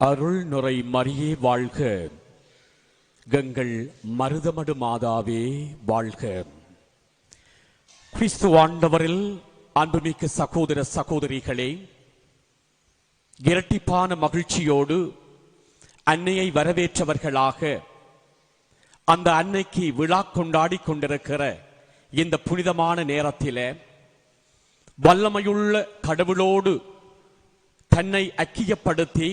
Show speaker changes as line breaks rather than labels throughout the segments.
அருள் நுரை மரியே வாழ்க. கங்கள் மருதமடு மாதாவே வாழ்க. கிறிஸ்து ஆண்டவரில் அன்புமிக்க சகோதர சகோதரிகளே இரட்டிப்பான மகிழ்ச்சியோடு அன்னையை வரவேற்றவர்களாக அந்த அன்னைக்கு விழா கொண்டாடி கொண்டிருக்கிற இந்த புனிதமான நேரத்திலே வல்லமையுள்ள கடவுளோடு தன்னை அக்கியப்படுத்தி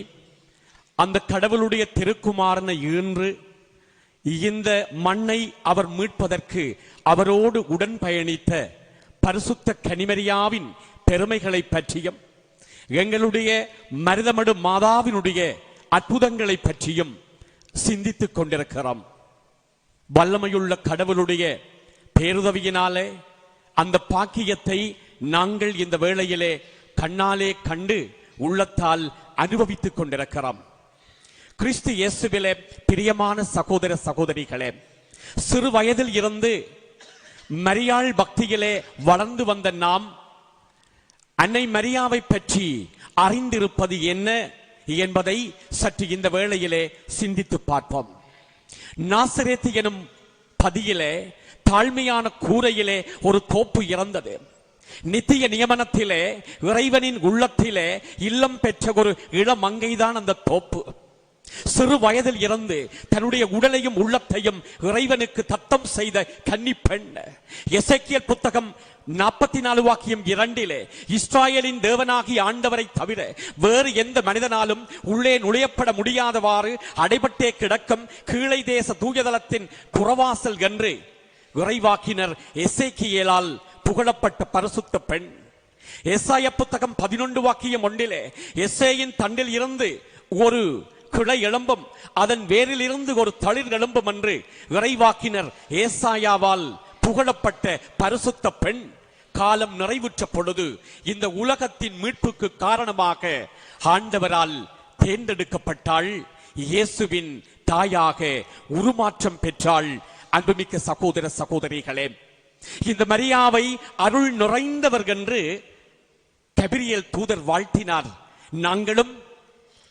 அந்த கடவுளுடைய திருக்குமாரனை ஈன்று இந்த மண்ணை அவர் மீட்பதற்கு அவரோடு உடன் பயணித்த பரிசுத்த கனிமரியாவின் பெருமைகளை பற்றியும் எங்களுடைய மருதமடு மாதாவினுடைய அற்புதங்களை பற்றியும் சிந்தித்துக் கொண்டிருக்கிறோம். வல்லமையுள்ள கடவுளுடைய பேருதவியினாலே அந்த பாக்கியத்தை நாங்கள் இந்த வேளையிலே கண்ணாலே கண்டு உள்ளத்தால் அனுபவித்துக் கொண்டிருக்கிறோம். கிறிஸ்து இயேசுவிலே பிரியமான சகோதர சகோதரிகளே சிறு வயதில் இருந்து மரியாள் பக்தியிலே வளர்ந்து வந்த நாம் அன்னை மரியாவை பற்றி அறிந்திருப்பது என்ன என்பதை சற்று இந்த வேளையிலே சிந்தித்து பார்ப்போம். நாசரேத்து எனும் பதியிலே தாழ்மையான கூரையிலே ஒரு தோப்பு இறந்தது. நித்திய நியமனத்திலே இறைவனின் உள்ளத்திலே இல்லம் பெற்ற ஒரு இளமங்கைதான் அந்த தோப்பு. சிறு வயதில் இருந்து தன்னுடைய உடலையும் உள்ளத்தையும் இறைவனுக்கு தத்தம் செய்த கன்னி பெண் எசேக்கியல் புத்தகம் நாற்பத்தி நாலு வாக்கியம் இரண்டிலே இஸ்ராயலின் தேவனாகி ஆண்டவரை தவிர வேறு எந்த மனிதனாலும் உள்ளே நுழையப்பட முடியாதவாறு அடைபட்டே கிடக்கும் கீழை தேச தூயதளத்தின் புறவாசல் என்று இறைவாக்கினர் எசைக்கியலால் புகழப்பட்ட பரிசுத்த பெண். எஸ்ஐய புத்தகம் பதினொன்று வாக்கியம் ஒன்றிலே எஸ்ஏயின் தண்டில் இருந்து ஒரு கிளை எழும்பும். அதன் வேரிலிருந்து ஒரு தளிர் எழும்பும் என்று விரைவாக்கினர் ஏசாயாவால் புகழப்பட்ட பரிசுத்த பெண். காலம் நிறைவுற்ற பொழுது இந்த உலகத்தின் மீட்புக்கு காரணமாக ஆண்டவரால் தேர்ந்தெடுக்கப்பட்டாள். இயேசுவின் தாயாக உருமாற்றம் பெற்றாள். அன்புமிக்க சகோதர சகோதரிகளே இந்த மரியாவை அருள் நிறைந்தவர் என்று கபிரியல் தூதர் வாழ்த்தினார். நாங்களும்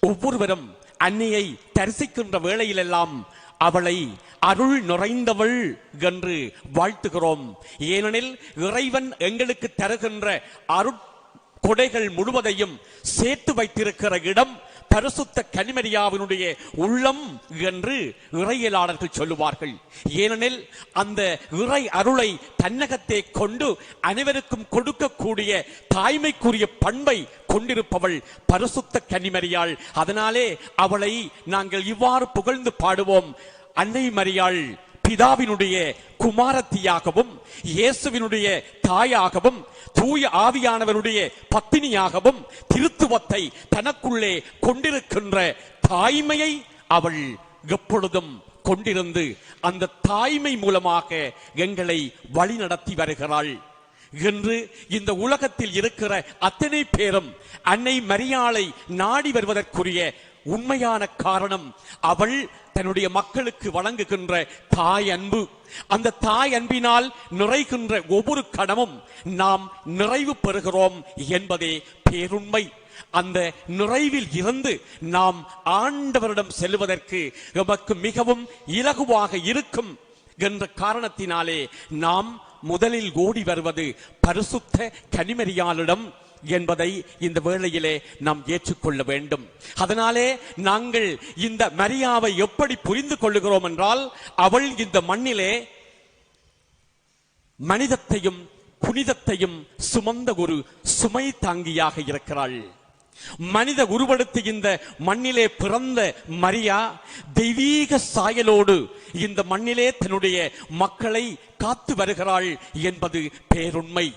ஒவ்வொருவரும் அன்னையை தரிசிக்கின்ற வேளையிலெல்லாம் அவளை அருள் நிறைந்தவள் என்று வாழ்த்துகிறோம். ஏனெனில் இறைவன் எங்களுக்கு தருகின்ற அருட் கொடைகள் முழுவதையும் சேர்த்து வைத்திருக்கிற இடம் பரிசுத்த கனிமரியாவினுடைய உள்ளம் என்று இறையலாளர்கள் சொல்லுவார்கள். ஏனெனில் அந்த இறை அருளை தன்னகத்தை கொண்டு அனைவருக்கும் கொடுக்கக்கூடிய தாய்மைக்குரிய பண்பை கொண்டிருப்பவள் பரிசுத்த கனிமரியாள். அதனாலே அவளை நாங்கள் இவ்வாறு புகழ்ந்து பாடுவோம். அன்னை மரியாள் பிதாவினுடைய குமாரத்தியாகவும் இயேசுவினுடைய தாயாகவும் தூய ஆவியானவருடைய பத்தினியாகவும் திருத்துவத்தை தனக்குள்ளே கொண்டிருக்கின்ற தாய்மையை அவள் எப்பொழுதும் கொண்டிருந்து அந்த தாய்மை மூலமாக எங்களை வழிநடத்தி வருகிறாள். என்று இந்த உலகத்தில் இருக்கிற அத்தனை பேரும் அன்னை மரியாளை நாடி வருவதற்குரிய உண்மையான காரணம் அவள் தன்னுடைய மக்களுக்கு வழங்குகின்ற தாய் அன்பு. அந்த தாய் அன்பினால் நிறைகின்ற ஒவ்வொரு கணமும் நாம் நிறைவு பெறுகிறோம் என்பதே பேருண்மை. அந்த நிறைவில் இருந்து நாம் ஆண்டவரிடம் செல்வதற்கு நமக்கு மிகவும் இலகுவாக இருக்கும் என்ற காரணத்தினாலே நாம் முதலில் ஓடி வருவது பரிசுத்த கனிமரியாளிடம் என்பதை இந்த வேளையிலே நாம் ஏற்றுக்கொள்ள வேண்டும். அதனாலே நாங்கள் இந்த மரியாவை எப்படி புரிந்து கொள்ளுகிறோம் என்றால் அவள் இந்த மண்ணிலே மனிதத்தையும் புனிதத்தையும் சுமந்த ஒரு சுமை தாங்கியாக இருக்கிறாள். மனித உருவெடுத்து இந்த மண்ணிலே பிறந்த மரியா தெய்வீக சாயலோடு இந்த மண்ணிலே தன்னுடைய மக்களை காத்து வருகிறாள் என்பது பேருண்மை.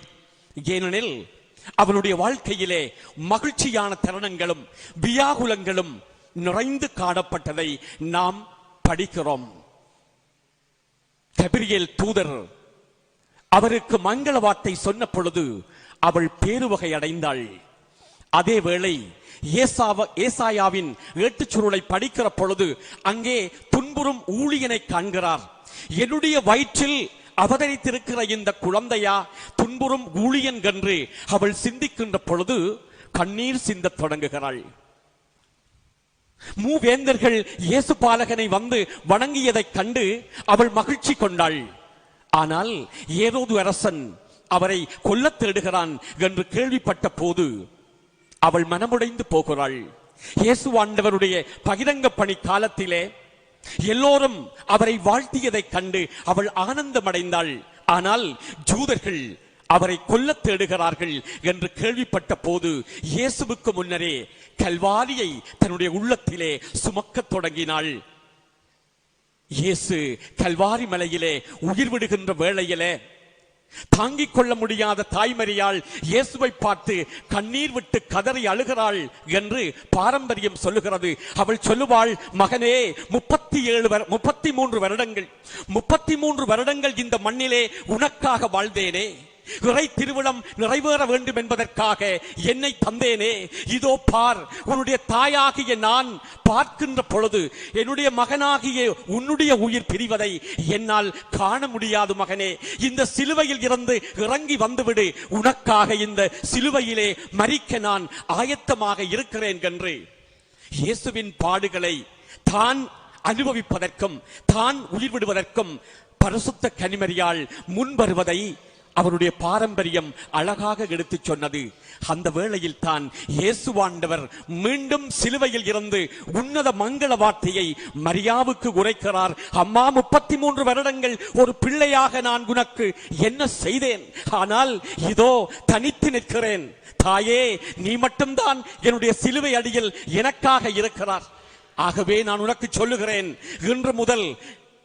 ஏனெனில் அவளுடைய வாழ்க்கையிலே மகிழ்ச்சியான தருணங்களும் வியாகுலங்களும் நிறைந்து காணப்பட்டதை நாம் படிக்கிறோம். கபிரியல் தூதர் அவருக்கு மங்கள வார்த்தை சொன்ன பொழுது அவள் பேருவகை அடைந்தாள். அதே வேளை ஏசாவ ஏசாயாவின் ஏட்டுச் சுருளை படிக்கிற பொழுது அங்கே துன்புறும் ஊழியனை காண்கிறார். என்னுடைய வயிற்றில் அவதரித்திருக்கிற இந்த குழந்தையா துன்புறும் ஊழியன் என்று அவள் சிந்திக்கின்ற பொழுது கண்ணீர் சிந்தத் தொடங்குகிறாள். மூவேந்தர்கள் இயேசு பாலகனை வந்து வணங்கியதைக் கண்டு அவள் மகிழ்ச்சி கொண்டாள். ஆனால் ஏரோது அரசன் அவரை கொல்லத் தேடுகிறான் என்று கேள்விப்பட்ட போது அவள் மனமுடைந்து போகிறாள். இயேசு ஆண்டவருடைய பகிரங்க பணி காலத்திலே எல்லோரும் அவரை வாழ்த்தியதைக் கண்டு அவள் ஆனந்தமடைந்தாள். ஆனால் ஜூதர்கள் அவரை கொல்லத் தேடுகிறார்கள் என்று கேள்விப்பட்ட போது இயேசுவுக்கு முன்னரே கல்வாரியை தன்னுடைய உள்ளத்திலே சுமக்கத் தொடங்கினாள். இயேசு கல்வாரி மலையிலே உயிர் விடுகின்ற வேளையிலே தாங்கிக் கொள்ள முடியாத தாய்மறியால் இயேசுவை பார்த்து கண்ணீர் விட்டு கதறி அழுகிறாள் என்று பாரம்பரியம் சொல்லுகிறது. அவள் சொல்லுவாள் மகனே முப்பத்தி ஏழு முப்பத்தி மூன்று வருடங்கள் முப்பத்தி மூன்று வருடங்கள் இந்த மண்ணிலே உனக்காக வாழ்ந்தேனே. இறை திருவிழம் நிறைவேற வேண்டும் என்பதற்காக என்னை தந்தேனே. இதோ பார் உன்னுடைய தாயாகிய நான் பார்க்கின்ற பொழுது என்னுடைய மகனாகிய உன்னுடைய உயிர் பிரிவதை என்னால் காண முடியாது மகனே. இந்த சிலுவையில் இருந்து இறங்கி வந்துவிடு. உனக்காக இந்த சிலுவையிலே மறிக்க நான் ஆயத்தமாக இருக்கிறேன் என்று இயேசுவின் பாடுகளை தான் அனுபவிப்பதற்கும் தான் உயிர் விடுவதற்கும் பரிசுத்த கனிமறியால் முன் வருவதை அவருடைய பாரம்பரியம் அழகாக எடுத்துச் சொன்னது. அந்த வேளையில் தான் இயேசுவாண்டவர் மீண்டும் சிலுவையில் இருந்து உன்னத மங்கள வார்த்தையை மரியாவுக்கு உரைக்கிறார். அம்மா முப்பத்தி மூன்று வருடங்கள் ஒரு பிள்ளையாக நான் உனக்கு என்ன செய்தேன்? ஆனால் இதோ தனித்து நிற்கிறேன். தாயே நீ மட்டும்தான் என்னுடைய சிலுவை அடியில் எனக்காக இருக்கிறார். ஆகவே நான் உனக்கு சொல்லுகிறேன் இன்று முதல்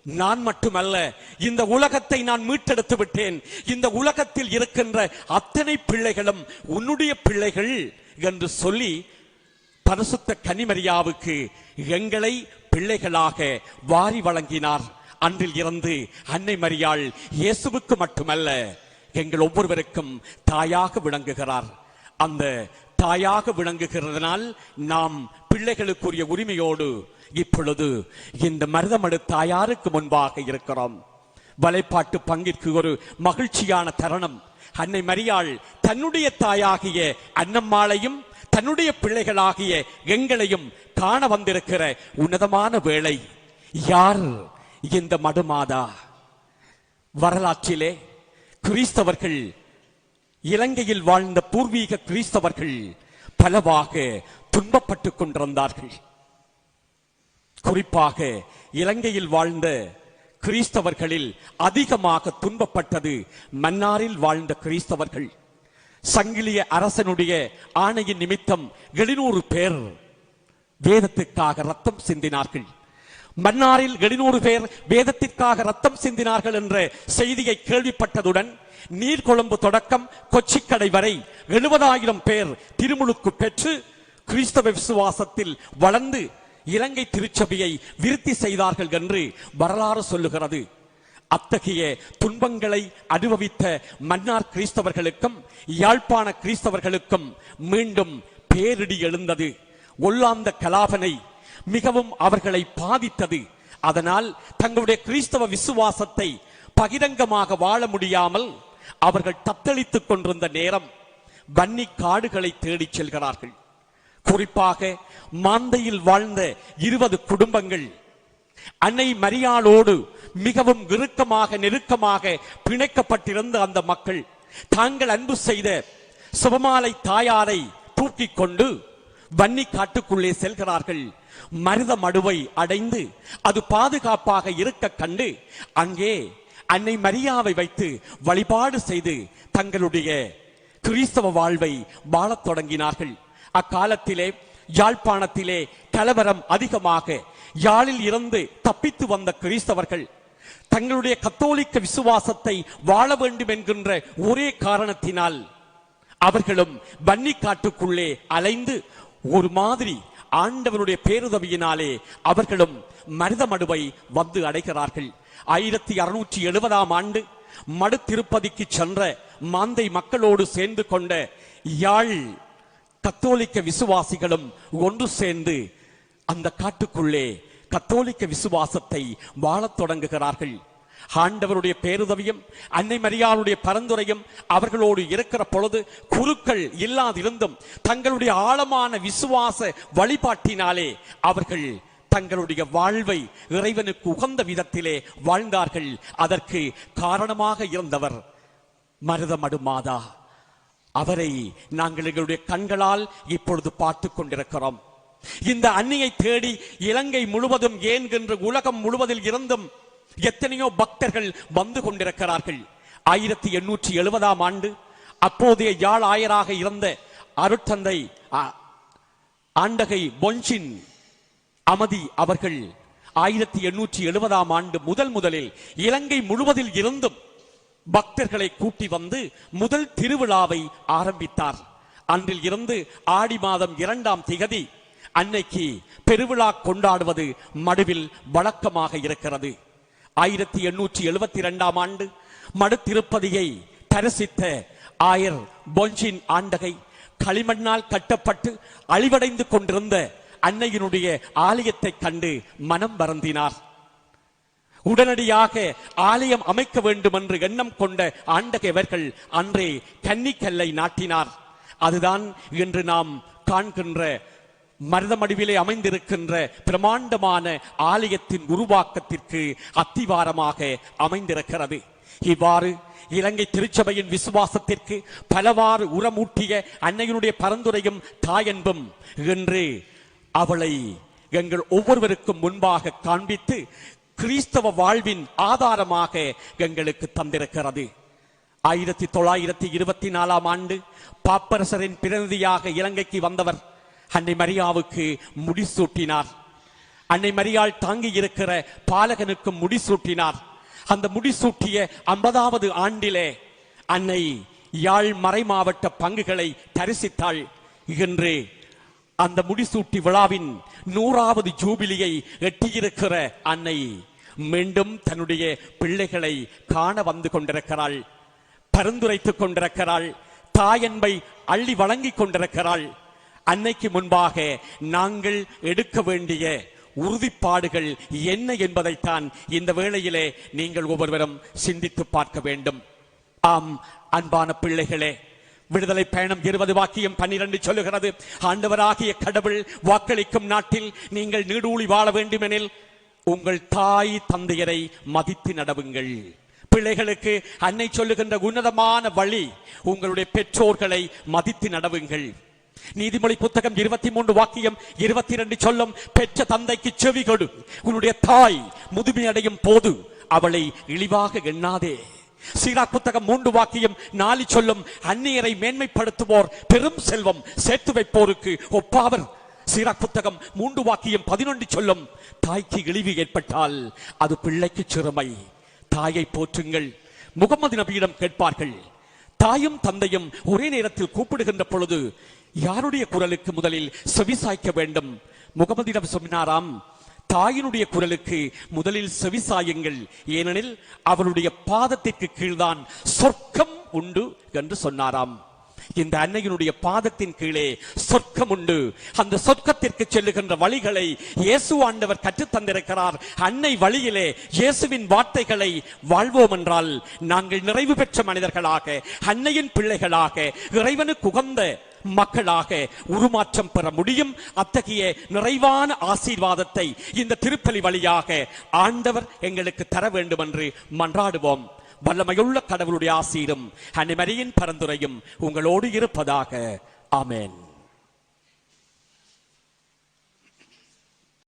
நான் மட்டுமல்ல இந்த உலகத்தை நான் மீட்டெடுத்து விட்டேன். இந்த உலகத்தில் இருக்கின்ற அத்தனை பிள்ளைகளும் உன்னுடைய பிள்ளைகள் என்று சொல்லி பரிசுத்த கனிமரியாவுக்கு எங்களை பிள்ளைகளாக வாரி வழங்கினார். அன்றில் இருந்து அன்னை மரியாள் இயேசுவுக்கு மட்டுமல்ல எங்கள் ஒவ்வொருவருக்கும் தாயாக விளங்குகிறார். அந்த தாயாக விளங்குகிறதுனால் நாம் பிள்ளைகளுக்குரிய உரிமையோடு இப்பொழுது இந்த மருதமடு தாயாருக்கு முன்பாக இருக்கிறோம். வலைப்பாட்டு பங்கிற்கு ஒரு மகிழ்ச்சியான தருணம். அன்னை மரியாள் தன்னுடைய தாயாகிய அன்னம்மாளையும் தன்னுடைய பிள்ளைகளாகிய எங்களையும் காண வந்திருக்கிற உன்னதமான வேளை. யார் இந்த மடுமாதா? வரலாற்றிலே கிறிஸ்தவர்கள் இலங்கையில் வாழ்ந்த பூர்வீக கிறிஸ்தவர்கள் பலவாக துன்பப்பட்டுக் கொண்டிருந்தார்கள். குறிப்பாக இலங்கையில் வாழ்ந்த கிறிஸ்தவர்களில் அதிகமாக துன்பப்பட்டது மன்னாரில் வாழ்ந்த கிறிஸ்தவர்கள். சங்கிலிய அரசனுடைய ஆணையின் நிமித்தம் எழுநூறு பேர் வேதத்திற்காக ரத்தம் சிந்தினார்கள். மன்னாரில் எழுநூறு பேர் வேதத்திற்காக ரத்தம் சிந்தினார்கள் என்ற செய்தியை கேள்விப்பட்டதுடன் நீர்கொழும்பு தொடக்கம் கொச்சிக்கடை வரை எழுபதாயிரம் பேர் திருமுழுக்கு பெற்று கிறிஸ்தவ விசுவாசத்தில் வளர்ந்து இலங்கை திருச்சபையை விருத்தி செய்தார்கள் என்று வரலாறு சொல்லுகிறது. அத்தகைய துன்பங்களை அனுபவித்த மன்னார் கிறிஸ்தவர்களுக்கும் யாழ்ப்பாண கிறிஸ்தவர்களுக்கும் மீண்டும் பேரிடி எழுந்தது. ஒல்லாந்த கலாபனை மிகவும் அவர்களை பாதித்தது. அதனால் தங்களுடைய கிறிஸ்தவ விசுவாசத்தை பகிரங்கமாக வாழ முடியாமல் அவர்கள் தத்தளித்துக் கொண்டிருந்த நேரம் வன்னி காடுகளை தேடிச் செல்கிறார்கள். குறிப்பாக மாந்தையில் வாழ்ந்த இருபது குடும்பங்கள் அன்னை மரியாளோடு மிகவும் இறுக்கமாக நெருக்கமாக பிணைக்கப்பட்டிருந்த அந்த மக்கள் தாங்கள் அன்பு செய்த சுபமாலை தாயாரை தூக்கிக் கொண்டு வன்னி காட்டுக்குள்ளே செல்கிறார்கள். மருத மடுவை அடைந்து அது பாதுகாப்பாக இருக்க கண்டு அங்கே அன்னை மரியாவை வைத்து வழிபாடு செய்து தங்களுடைய கிறிஸ்தவ வாழ்வை வாழத் தொடங்கினார்கள். அக்காலத்திலே யாழ்ப்பாணத்திலே கலவரம் அதிகமாக. யாழில் இருந்து தப்பித்து வந்த கிறிஸ்தவர்கள் தங்களுடைய கத்தோலிக்க விசுவாசத்தை வாழ வேண்டும் என்கின்ற ஒரே காரணத்தினால் அவர்களும் வன்னி காட்டுக்குள்ளே அலைந்து ஒரு மாதிரி ஆண்டவனுடைய பேருதவியினாலே அவர்களும் மருதமடுவை வந்து அடைகிறார்கள். ஆயிரத்தி அறுநூற்றி எழுபதாம் ஆண்டு மடு திருப்பதிக்கு சென்ற மாந்தை மக்களோடு சேர்ந்து கொண்ட யாழ் கத்தோலிக்க விசுவாசிகளும் ஒன்று சேர்ந்து அந்த காட்டுக்குள்ளே கத்தோலிக்க விசுவாசத்தை வாழத் தொடங்குகிறார்கள். ஆண்டவருடைய பேருதவியும் அன்னை மரியாளுடைய பரந்துரையும் அவர்களோடு இருக்கிற பொழுது குருக்கள் இல்லாதிருந்தும் தங்களுடைய ஆழமான விசுவாச வழிபாட்டினாலே அவர்கள் தங்களுடைய வாழ்வை இறைவனுக்கு உகந்த விதத்திலே வாழ்ந்தார்கள். அதற்கு காரணமாக இருந்தவர் மருதமடு மாதா. அவரை நாங்கள் எங்களுடைய கண்களால் இப்பொழுது பார்த்து கொண்டிருக்கிறோம். இந்த அன்னியை தேடி இலங்கை முழுவதும் ஏன் என்று உலகம் முழுவதில் இருந்தும் எத்தனையோ பக்தர்கள் வந்து கொண்டிருக்கிறார்கள். ஆயிரத்தி எண்ணூற்றி எழுபதாம் ஆண்டு அப்போதைய யாழ் ஆயராக இருந்த அருட்தந்தை ஆண்டகை பொன்ஷின் அமதி அவர்கள் ஆயிரத்தி எண்ணூற்றி எழுபதாம் ஆண்டு முதல் முதலில் இலங்கை முழுவதில் இருந்தும் பக்தர்களை கூட்டி வந்து முதல் திருவிழாவை ஆரம்பித்தார். அன்றில் இருந்து ஆடி மாதம் இரண்டாம் திகதி அன்னைக்கு பெருவிழா கொண்டாடுவது மடுவில் வழக்கமாக இருக்கிறது. ஆயிரத்தி எண்ணூற்றி எழுபத்தி இரண்டாம் ஆண்டு மடு திருப்பதியை தரிசித்த ஆயர் பொன்ஜின் ஆண்டகை களிமண்ணால் கட்டப்பட்டு அழிவடைந்து கொண்டிருந்த அன்னையினுடைய ஆலயத்தை கண்டு மனம் வருந்தினார். உடனடியாக ஆலயம் அமைக்க வேண்டும் என்று எண்ணம் கொண்ட ஆண்டகைவர்கள் அன்றே கன்னிக்கல்லை நாட்டினார். அதுதான் இன்று நாம் காண்கின்ற மருதமடிவிலே அமைந்திருக்கின்ற பிரமாண்டமான ஆலயத்தின் உருவாக்கத்திற்கு அத்திவாரமாக அமைந்திருக்கிறது. இவ்வாறு இலங்கை திருச்சபையின் விசுவாசத்திற்கு பலவாறு உரமூட்டிய அன்னையினுடைய பரந்துரையும் தாயன்பும் என்று அவளை எங்கள் ஒவ்வொருவருக்கும் முன்பாக காண்பித்து கிறிஸ்தவ வாழ்வின் ஆதாரமாக எங்களுக்கு தந்திருக்கிறது. ஆயிரத்தி தொள்ளாயிரத்தி இருபத்தி நாலாம் ஆண்டு பாப்பரசரின் பிரதிநிதியாக இலங்கைக்கு வந்தவர் அன்னை மரியாவுக்கு முடிசூட்டினார். அன்னை மரியாள் தாங்கி இருக்கிற பாலகனுக்கு முடிசூட்டினார். அந்த முடிசூட்டிய ஐம்பதாவது ஆண்டிலே அன்னை யாழ் மறை மாவட்ட பங்குகளை தரிசித்தாள். இன்று அந்த முடிசூட்டி விழாவின் நூறாவது ஜூபிலியை எட்டியிருக்கிற அன்னை மீண்டும் தன்னுடைய பிள்ளைகளை காண வந்து கொண்டிருக்கிறாள் பரிந்துரைத்துக் கொண்டிருக்கிறாள் தாயன்பை அள்ளி வழங்கிக் கொண்டிருக்கிறாள். அன்னைக்கு முன்பாக நாங்கள் எடுக்க வேண்டிய உறுதிப்பாடுகள் என்ன என்பதைத்தான் இந்த வேளையிலே நீங்கள் ஒவ்வொருவரும் சிந்தித்து பார்க்க வேண்டும். ஆம் அன்பான பிள்ளைகளே விடுதலை பயணம் இருபது வாக்கியம் பன்னிரண்டு சொல்லுகிறது. ஆண்டவராகிய கடவுள் வாக்களிக்கும் நாட்டில் நீங்கள் நீடூழி வாழ வேண்டுமெனில் உங்கள் தாய் தந்தையரை மதித்து நடவுங்கள். பிள்ளைகளுக்கு அன்னை சொல்லுகின்ற உன்னதமான வழி உங்களுடைய பெற்றோர்களை மதித்து நடவுங்கள். நீதிமொழி புத்தகம் இருபத்தி மூன்று வாக்கியம் இருபத்தி ரெண்டு சொல்லும் பெற்ற தந்தைக்கு செவி கொடு. உன்னுடைய தாய் முதுமை அடையும் போது அவளை இழிவாக எண்ணாதே. சீரா புத்தகம் மூன்று வாக்கியம் நாளி சொல்லும் அந்நியரை மேன்மைப்படுத்துவோர் பெரும் செல்வம் சேர்த்து வைப்போருக்கு ஒப்பாவர். சீரா புத்தகம் மூன்று வாக்கியம் பதினொன்று சொல்லும் தாய்க்கு இழிவு ஏற்பட்டால் அது பிள்ளைக்கு சிறுமை. தாயை போற்றுங்கள். முகமது நபியிடம் கேட்பார்கள் தாயும் தந்தையும் ஒரே நேரத்தில் கூப்பிடுகின்ற பொழுது யாருடைய குரலுக்கு முதலில் செவிசாய்க்க வேண்டும்? முகமதிடம் சொன்னாராம் தாயினுடைய குரலுக்கு முதலில் செவிசாயுங்கள். ஏனெனில் அவளுடைய பாதத்திற்கு கீழ்தான் சொர்க்கம் உண்டு என்று சொன்னாராம். இந்த அன்னையினுடைய பாதத்தின் கீழே சொர்க்கம் உண்டு. அந்த சொர்க்கத்திற்கு செல்லுகின்ற வழிகளை இயேசு ஆண்டவர் கற்றுத் தந்திருக்கிறார். அன்னை வழியிலே இயேசுவின் வார்த்தைகளை வாழ்வோம் என்றால் நாங்கள் நிறைவு பெற்ற மனிதர்களாக அன்னையின் பிள்ளைகளாக இறைவனுக்கு உகந்த மக்களாக உருமாற்றம் பெற முடியும். அத்தகைய நிறைவான ஆசீர்வாதத்தை இந்த திருப்பலி வழியாக ஆண்டவர் எங்களுக்கு தர வேண்டும் என்று மன்றாடுவோம். வல்லமையுள்ள கடவுளுடைய ஆசீரும் ஹனிமரியின் பரந்துரையும் உங்களோடு இருப்பதாக. ஆமேன்.